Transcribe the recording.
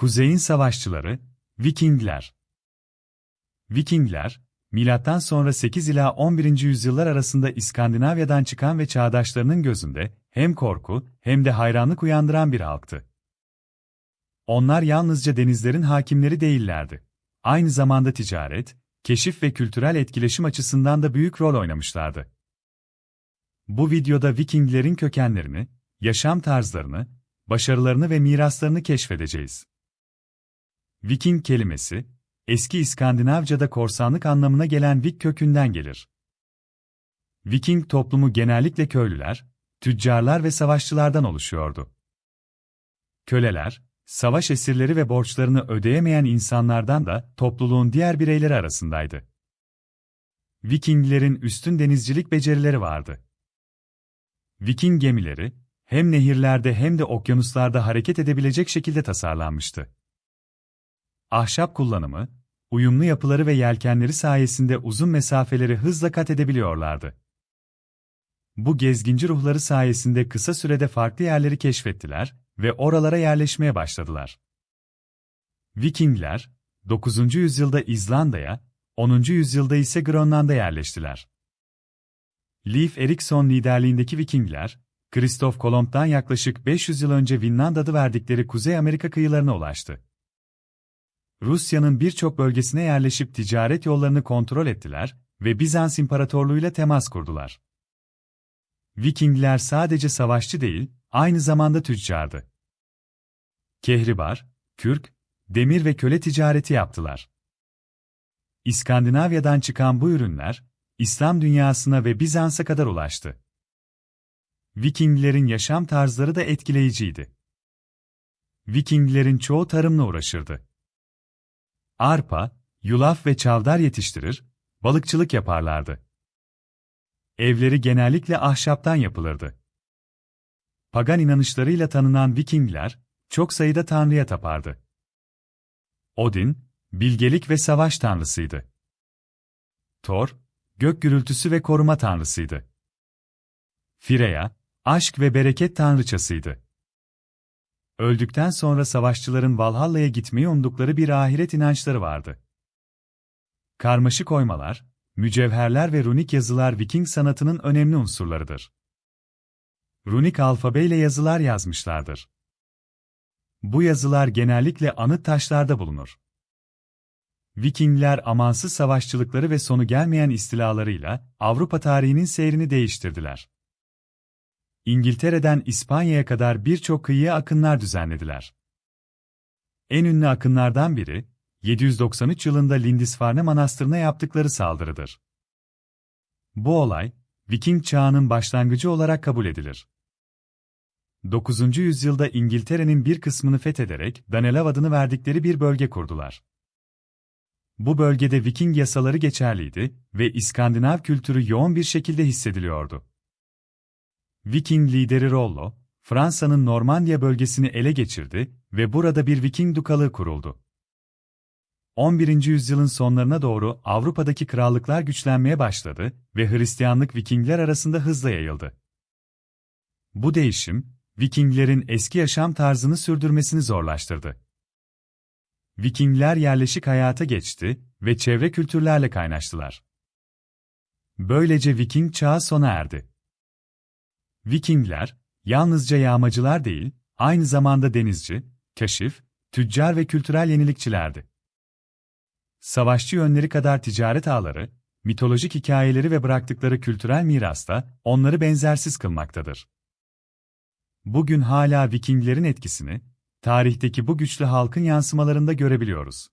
Kuzeyin savaşçıları, Vikingler. Vikingler, milattan sonra 8 ila 11. yüzyıllar arasında İskandinavya'dan çıkan ve çağdaşlarının gözünde hem korku hem de hayranlık uyandıran bir halktı. Onlar yalnızca denizlerin hakimleri değillerdi. Aynı zamanda ticaret, keşif ve kültürel etkileşim açısından da büyük rol oynamışlardı. Bu videoda Vikinglerin kökenlerini, yaşam tarzlarını, başarılarını ve miraslarını keşfedeceğiz. Viking kelimesi, eski İskandinavca'da korsanlık anlamına gelen Vik kökünden gelir. Viking toplumu genellikle köylüler, tüccarlar ve savaşçılardan oluşuyordu. Köleler, savaş esirleri ve borçlarını ödeyemeyen insanlardan da topluluğun diğer bireyleri arasındaydı. Vikinglerin üstün denizcilik becerileri vardı. Viking gemileri, hem nehirlerde hem de okyanuslarda hareket edebilecek şekilde tasarlanmıştı. Ahşap kullanımı, uyumlu yapıları ve yelkenleri sayesinde uzun mesafeleri hızla kat edebiliyorlardı. Bu gezginci ruhları sayesinde kısa sürede farklı yerleri keşfettiler ve oralara yerleşmeye başladılar. Vikingler, 9. yüzyılda İzlanda'ya, 10. yüzyılda ise Grönland'a yerleştiler. Leif Erikson liderliğindeki Vikingler, Kristof Kolomb'dan yaklaşık 500 yıl önce Vinland adı verdikleri Kuzey Amerika kıyılarına ulaştı. Rusya'nın birçok bölgesine yerleşip ticaret yollarını kontrol ettiler ve Bizans İmparatorluğu'yla temas kurdular. Vikingler sadece savaşçı değil, aynı zamanda tüccardı. Kehribar, kürk, demir ve köle ticareti yaptılar. İskandinavya'dan çıkan bu ürünler, İslam dünyasına ve Bizans'a kadar ulaştı. Vikinglerin yaşam tarzları da etkileyiciydi. Vikinglerin çoğu tarımla uğraşırdı. Arpa, yulaf ve çavdar yetiştirir, balıkçılık yaparlardı. Evleri genellikle ahşaptan yapılırdı. Pagan inanışlarıyla tanınan Vikingler, çok sayıda tanrıya tapardı. Odin, bilgelik ve savaş tanrısıydı. Thor, gök gürültüsü ve koruma tanrısıydı. Freya, aşk ve bereket tanrıçasıydı. Öldükten sonra savaşçıların Valhalla'ya gitmeyi umdukları bir ahiret inançları vardı. Karmaşık oymalar, mücevherler ve runik yazılar Viking sanatının önemli unsurlarıdır. Runik alfabeyle yazılar yazmışlardır. Bu yazılar genellikle anıt taşlarda bulunur. Vikingler amansız savaşçılıkları ve sonu gelmeyen istilalarıyla Avrupa tarihinin seyrini değiştirdiler. İngiltere'den İspanya'ya kadar birçok kıyıya akınlar düzenlediler. En ünlü akınlardan biri, 793 yılında Lindisfarne Manastırı'na yaptıkları saldırıdır. Bu olay, Viking çağının başlangıcı olarak kabul edilir. 9. yüzyılda İngiltere'nin bir kısmını fethederek Danelav adını verdikleri bir bölge kurdular. Bu bölgede Viking yasaları geçerliydi ve İskandinav kültürü yoğun bir şekilde hissediliyordu. Viking lideri Rollo, Fransa'nın Normandiya bölgesini ele geçirdi ve burada bir Viking dukalığı kuruldu. 11. yüzyılın sonlarına doğru Avrupa'daki krallıklar güçlenmeye başladı ve Hristiyanlık Vikingler arasında hızla yayıldı. Bu değişim, Vikinglerin eski yaşam tarzını sürdürmesini zorlaştırdı. Vikingler yerleşik hayata geçti ve çevre kültürlerle kaynaştılar. Böylece Viking çağı sona erdi. Vikingler, yalnızca yağmacılar değil, aynı zamanda denizci, keşif, tüccar ve kültürel yenilikçilerdi. Savaşçı yönleri kadar ticaret ağları, mitolojik hikayeleri ve bıraktıkları kültürel miras da onları benzersiz kılmaktadır. Bugün hala Vikinglerin etkisini, tarihteki bu güçlü halkın yansımalarında görebiliyoruz.